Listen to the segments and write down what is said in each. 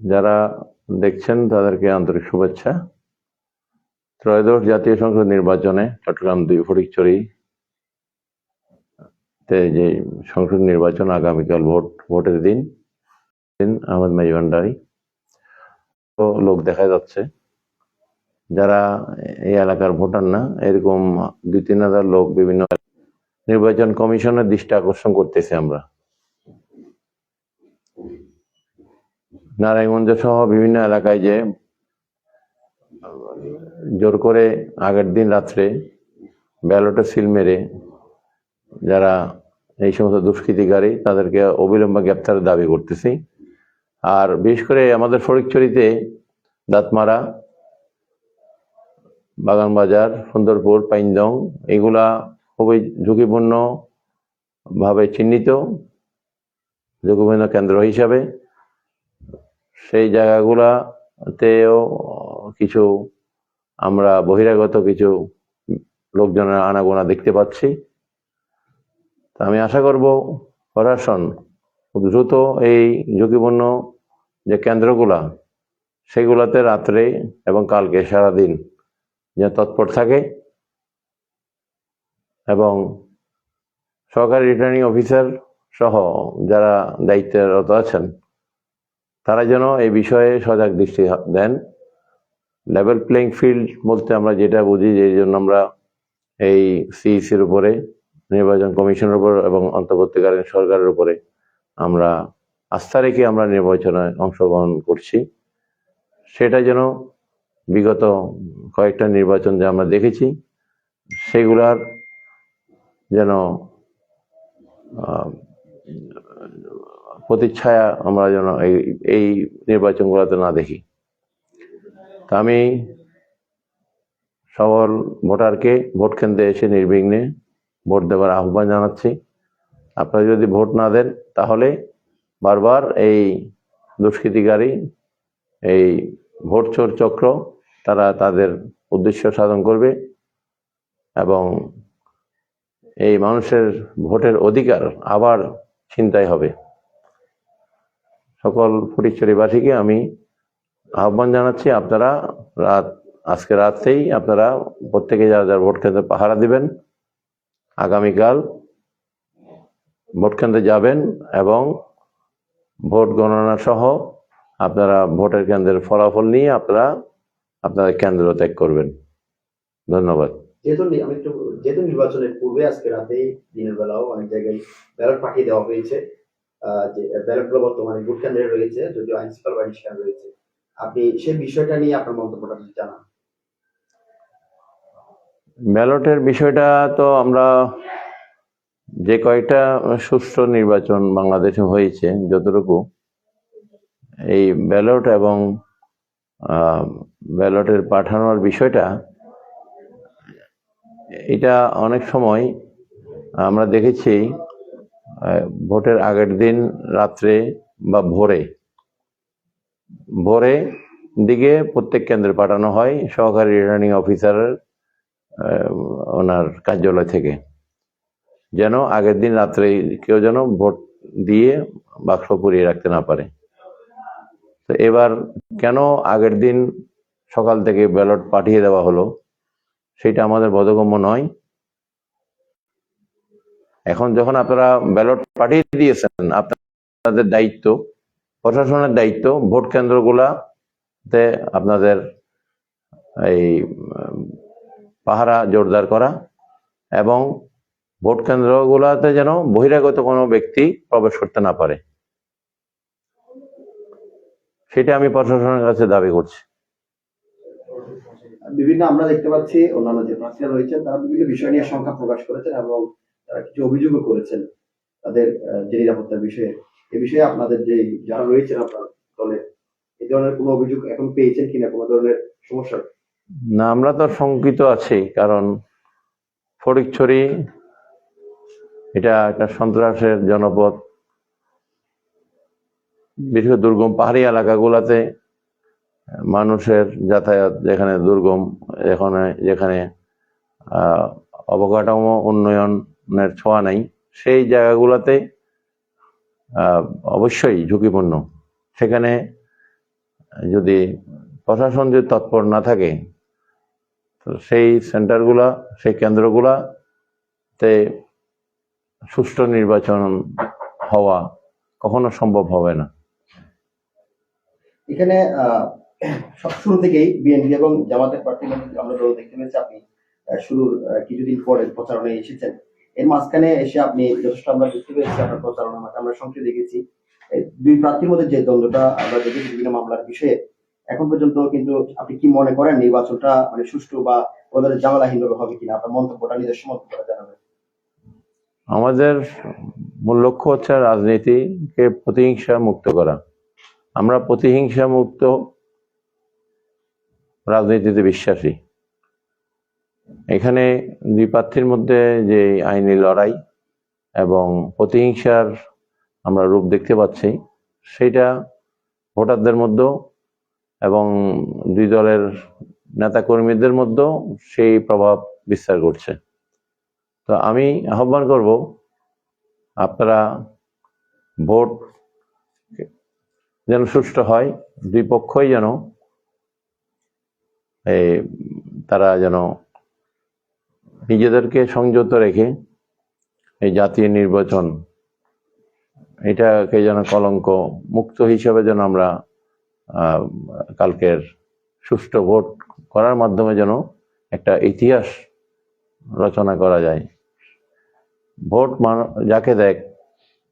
যারা দেখছেন তাদেরকে আন্তরিক শুভেচ্ছা। ত্রয়োদশ জাতীয় সংসদ নির্বাচনে চট্টগ্রাম দুই ফটিকছড়ি তে যে সংসদ নির্বাচন আগামীকাল ভোট, ভোটের দিন দিন আহমেদ মেজবান্ডারি তো লোক দেখা যাচ্ছে, যারা এই এলাকার ভোটার না, এরকম দুই তিন হাজার লোক বিভিন্ন নির্বাচন কমিশনের দৃষ্টি আকর্ষণ করতেছি আমরা। নারায়ণগঞ্জ সহ বিভিন্ন এলাকায় যে জোর করে আগের দিন রাত্রে ব্যালটে সিল মেরে যারা এই সমস্ত দুষ্কৃতিকারী তাদেরকে অবিলম্বে গ্রেপ্তারের দাবি করতেছি। আর বিশেষ করে আমাদের ফরিকচুরিতে দাঁতমারা, বাগানবাজার, সুন্দরপুর পাইনদং এগুলা খুবই ঝুঁকিপূর্ণ ভাবে চিহ্নিত, ঝুঁকিপূর্ণ কেন্দ্র হিসাবে। সেই জায়গাগুলাতেও কিছু আমরা বহিরাগত কিছু লোকজনের আনাগোনা দেখতে পাচ্ছি। তা আমি আশা করব প্রশাসন খুব দ্রুত এই ঝুঁকিপূর্ণ যে কেন্দ্রগুলা, সেগুলাতে রাত্রে এবং কালকে সারাদিন যে তৎপর থাকে এবং সরকারি রিটার্নিং অফিসার সহ যারা দায়িত্বরত আছেন তারা যেন এই বিষয়ে সজাগ দৃষ্টি দেন। লেভেল প্লেইং ফিল্ড বলতে আমরা যেটা বুঝি যে জন্য আমরা এই সিইসির উপরে, নির্বাচন কমিশনের উপর এবং অন্তর্বর্তীকালীন সরকারের উপরে আমরা আস্থা রেখে আমরা নির্বাচনে অংশগ্রহণ করছি। সেটা যেন বিগত কয়েকটা নির্বাচন যে আমরা দেখেছি, সেগুলার যেন প্রতিচ্ছায়া আমরা যেন এই এই নির্বাচনগুলোতে না দেখি। তা আমি সকল ভোটারকে ভোট কেন্দ্রে এসে নির্বিঘ্নে ভোট দেওয়ার আহ্বান জানাচ্ছি। আপনারা যদি ভোট না দেন, তাহলে বারবার এই দুষ্কৃতিকারী, এই ভোট চোর চক্র, তারা তাদের উদ্দেশ্য সাধন করবে এবং এই মানুষের ভোটের অধিকার আবার ছিনতাই হবে। সকল ফটিকচুরিবাসীকে আমি আহ্বান জানাচ্ছি, আপনারা রাত, আজকে রাতেই আপনারা প্রত্যেকে যারা যারা ভোট কেন্দ্রে পাহারা দিবেন, আগামীকাল ভোট কেন্দ্রে যাবেন এবং ভোট গণনা সহ আপনারা ভোটের কেন্দ্রের ফলাফল নিয়ে আপনারা আপনাদের কেন্দ্র ত্যাগ করবেন। ধন্যবাদ। যেহেতু আমি একটু, যেহেতু নির্বাচনের পূর্বে আজকে রাতেই দিনের বেলাও অনেক জায়গায় ব্যালট পাঠিয়ে দেওয়া হয়েছে যে ব্যালটগুলো বর্তমানে ভোট কেন্দ্রে রয়েছে, যদিও আইন বাহিনী সেখানে রয়েছে। আপনি সেই বিষয়টা নিয়ে আপনার মন্তব্যটা যদি জানান। ব্যালটের বিষয়টা তো আমরা যে কয়েকটা সুষ্ঠু নির্বাচন বাংলাদেশে হয়েছে, যতটুকু, এই ব্যালট এবং ব্যালটের পাঠানোর বিষয়টা, এটা অনেক সময় আমরা দেখেছি ভোটের আগের দিন রাত্রে বা ভোরে ভোরে দিকে প্রত্যেক কেন্দ্রে পাঠানো হয় সহকারী রিটার্নিং অফিসারের ওনার কার্যালয় থেকে। যেন আগের দিন রাত্রে কেউ যেন ভোট দিয়ে বাক্স পুড়িয়ে রাখতে না পারে। তো এবার কেন আগের দিন সকাল থেকে ব্যালট পাঠিয়ে দেওয়া হলো, সেটা আমাদের বোধগম্য নয়। এখন যখন আপনারা ব্যালট পাঠিয়ে দিয়েছেন, আপনাদের দায়িত্ব, প্রশাসনের দায়িত্ব, ভোট কেন্দ্রগুলাতে আপনাদের এই পাহারা জোরদার করা এবং ভোট কেন্দ্রগুলোতে যেন বহিরাগত কোনো ব্যক্তি প্রবেশ করতে না পারে। সেটা আমি প্রশাসনের কাছে দাবি করছি। বিভিন্ন আমরা দেখতে পাচ্ছি, অন্যান্য যে প্রার্থীরা রয়েছেন, তারা বিভিন্ন বিষয় নিয়ে শঙ্কা প্রকাশ করেছেন এবং তারা কিছু অভিযোগও করেছেন তাদের যে নিরাপত্তার বিষয়ে। এ বিষয়ে আপনাদের যে যারা রয়েছেন আপনার দলে এই ধরনের কোনো অভিযোগ এখন পেয়েছেন কিনা? কোনো ধরনের সমস্যা? না, আমরা তো শঙ্কিত আছি, কারণ ফটিকছড়ি এটা একটা সন্ত্রাসের জনপদ। বিশেষ দুর্গম পাহাড়ি এলাকাগুলোতে মানুষের যাতায়াত যেখানে দুর্গম যেখানে যেখানে অবকাঠামো উন্নয়নের ছোঁয়া নাই, সেই জায়গাগুলোতে অবশ্যই ঝুঁকিপূর্ণ। সেখানে যদি প্রশাসন যদি তৎপর না থাকে, তো সেই সেন্টারগুলা, সেই কেন্দ্রগুলাতে সুষ্ঠু নির্বাচন হওয়া কখনো সম্ভব হবে না। এখানে সব শুরু থেকেই বিএনপি এবং জামাতের প্রার্থী আমরা দেখতে পেয়েছি, আপনি শুরুর কিছুদিন পরে প্রচারণায় এসেছেন। এর মাঝখানে এসে আপনি যথেষ্ট আমরা দেখতে পেয়েছি আপনার প্রচারণা আমরা সংক্ষেপে দেখেছি। দুই প্রার্থীর মধ্যে যে দ্বন্দ্বটা আমরা দেখেছি বিভিন্ন মামলার বিষয়ে, এখন পর্যন্ত কিন্তু আপনি কি মনে করেন নির্বাচনটা মানে সুষ্ঠু বা ওদের জামালাহীনভাবে হবে কিনা? আপনার মন্তব্যটা নিজস্ব মন্তব্যটা জানাবেন। আমাদের মূল লক্ষ্য হচ্ছে রাজনীতিকে প্রতিহিংসা মুক্ত করা। আমরা প্রতিহিংসা মুক্ত রাজনীতিতে বিশ্বাসী। এখানে দুই প্রার্থীর মধ্যে যে আইনি লড়াই এবং প্রতিহিংসার আমরা রূপ দেখতে পাচ্ছি সেটা ভোটারদের মধ্যেও এবং দুই দলের নেতাকর্মীদের মধ্যেও সেই প্রভাব বিস্তার করছে তো আমি আহ্বান করব, আপনারা ভোট যেন সুষ্ঠু হয়, দুই পক্ষই যেন তারা যেন নিজেদেরকে সংযত রেখে এই জাতীয় নির্বাচন এটাকে যেন কলঙ্ক মুক্ত হিসেবে যেন আমরা কালকের সুষ্ঠু ভোট করার মাধ্যমে যেন একটা ইতিহাস রচনা করা যায়। ভোট মান- যাকে দেখ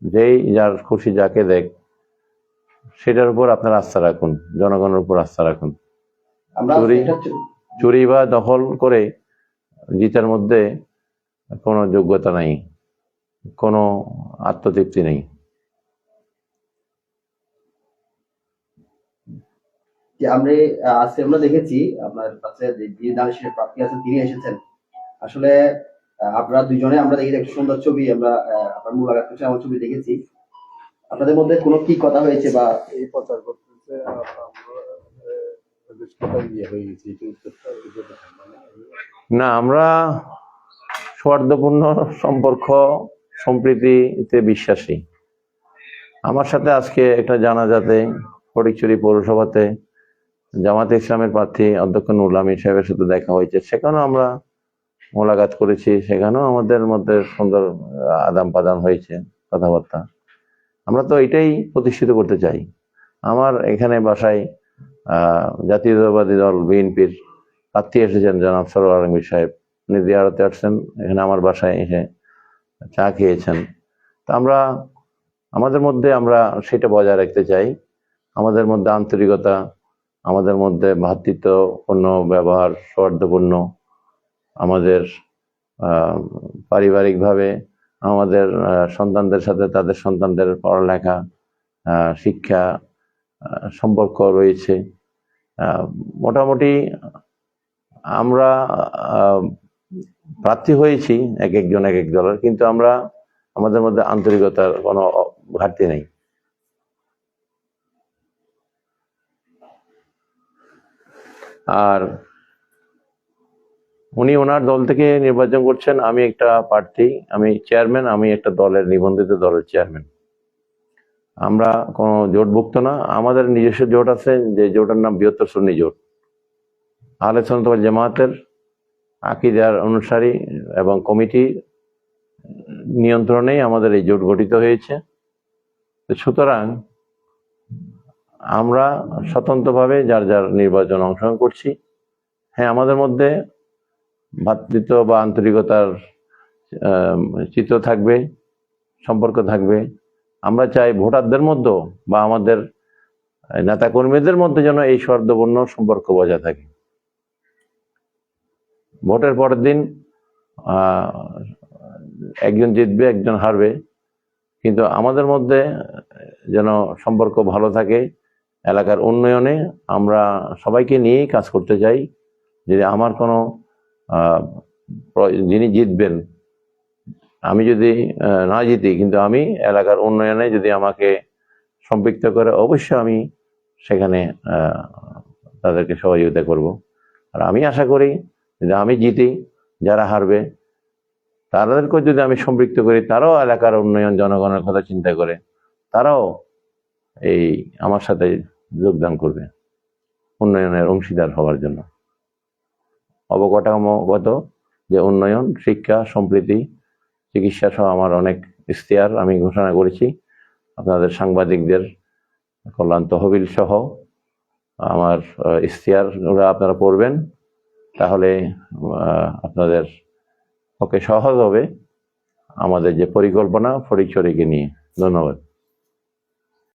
যেই যার খুশি যাকে দেখ সেটার উপর আপনার আস্থা রাখুন জনগণের উপর আস্থা রাখুন। চুরি- চুরি বা দখল করে জিতার মধ্যে কোনো যোগ্যতা নাই কোনো আত্মতৃপ্তি নেই। যে আমরা আজকে আমরা দেখেছি আপনার কাছে যে যিনি দানিশের প্রার্থী আছেন তিনি এসেছেন। আসলে আহ, আপনারা দুইজনে আমরা দেখেছি একটা সুন্দর ছবি আমরা আহ, আপনার মুলাকাত করছি আমার ছবি দেখেছি। আপনাদের মধ্যে কোনো কি কথা হয়েছে বা এই প্রচার করতেছে আমরা বেশ কথা ইয়ে হয়ে গেছে না, আমরা সৌহার্দ্যপূর্ণ সম্পর্ক সম্প্রীতিতে বিশ্বাসী। আমার সাথে আজকে একটা জানাজাতে ফটিকচুরি পৌরসভাতে জামাতে ইসলামের প্রার্থী অধ্যক্ষ নুরুল আমিন সাহেবের সাথে দেখা হয়েছে। সেখানেও আমরা মোলাকাত করেছি, সেখানেও আমাদের মধ্যে সুন্দর আদান প্রদান হয়েছে, কথাবার্তা। আমরা তো এটাই প্রতিষ্ঠিত করতে চাই। আমার এখানে বাসায় জাতীয়তাবাদী দল, বিএনপির প্রার্থী এসেছেন জনাব, সরোয়ার আলমী সাহেব। উনি দিয়ারতে আসছেন, এখানে আমার বাসায় এসে চা খেয়েছেন। তা আমরা, আমাদের মধ্যে আমরা সেটা বজায় রাখতে চাই। আমাদের মধ্যে আন্তরিকতা, আমাদের মধ্যে ভ্রাতৃত্বপূর্ণ ব্যবহার, সৌহার্দ্যপূর্ণ। আমাদের পারিবারিকভাবে আমাদের সন্তানদের সাথে তাদের সন্তানদের পড়ালেখা শিক্ষা সম্পর্ক রয়েছে। মোটামুটি আমরা প্রার্থী হয়েছি এক একজন এক এক দলের, কিন্তু আমরা আমাদের মধ্যে আন্তরিকতার কোনো ঘাটতি নেই। আর উনি ওনার দল থেকে নির্বাচন করছেন, আমি একটা প্রার্থী, আমি চেয়ারম্যান, আমি একটা দলের নিবন্ধিত দলের চেয়ারম্যান। আমরা কোনো জোটভুক্ত না, আমাদের নিজস্ব জোট আছে, যে জোটের নাম বৃহত্তর সুন্নি জোট। আহলে সুন্নাত ওয়াল জামাতের আকিদার অনুসারী এবং কমিটি নিয়ন্ত্রণেই আমাদের এই জোট গঠিত হয়েছে। সুতরাং আমরা স্বতন্ত্রভাবে যার যার নির্বাচন অংশগ্রহণ করছি। হ্যাঁ আমাদের মধ্যে ভ্রাতৃত্ব বা আন্তরিকতার চিত্র থাকবে, সম্পর্ক থাকবে। আমরা চাই ভোটারদের মধ্যে বা আমাদের নেতাকর্মীদের মধ্যে যেন এই সৌহার্দ্যপূর্ণ সম্পর্ক বজায় থাকে। ভোটের পরের দিন একজন জিতবে, একজন হারবে। কিন্তু আমাদের মধ্যে যেন সম্পর্ক ভালো থাকে, এলাকার উন্নয়নে আমরা সবাইকে নিয়েই কাজ করতে চাই। যদি আমার কোনো যিনি জিতবেন, আমি যদি না জিতি, কিন্তু আমি এলাকার উন্নয়নে যদি আমাকে সম্পৃক্ত করে, অবশ্যই আমি সেখানে তাদেরকে সহযোগিতা করব। আর আমি আশা করি যদি আমি জিতি, যারা হারবে, তাদেরকেও যদি আমি সম্পৃক্ত করি, তারাও এলাকার উন্নয়ন, জনগণের কথা চিন্তা করে, তারাও এই আমার সাথে যোগদান করবে উন্নয়নের অংশীদার হওয়ার জন্য। অবকাঠামোগত যে উন্নয়ন, শিক্ষা, সম্প্রীতি, চিকিৎসা সহ আমার অনেক ইশতেহার আমি ঘোষণা করেছি। আপনাদের সাংবাদিকদের কল্যাণ তহবিল সহ আমার ওরা আপনারা পড়বেন। তাহলে আপনাদের পক্ষে সহজ হবে আমাদের যে পরিকল্পনা ফটিকছড়িকে নিয়ে। ধন্যবাদ।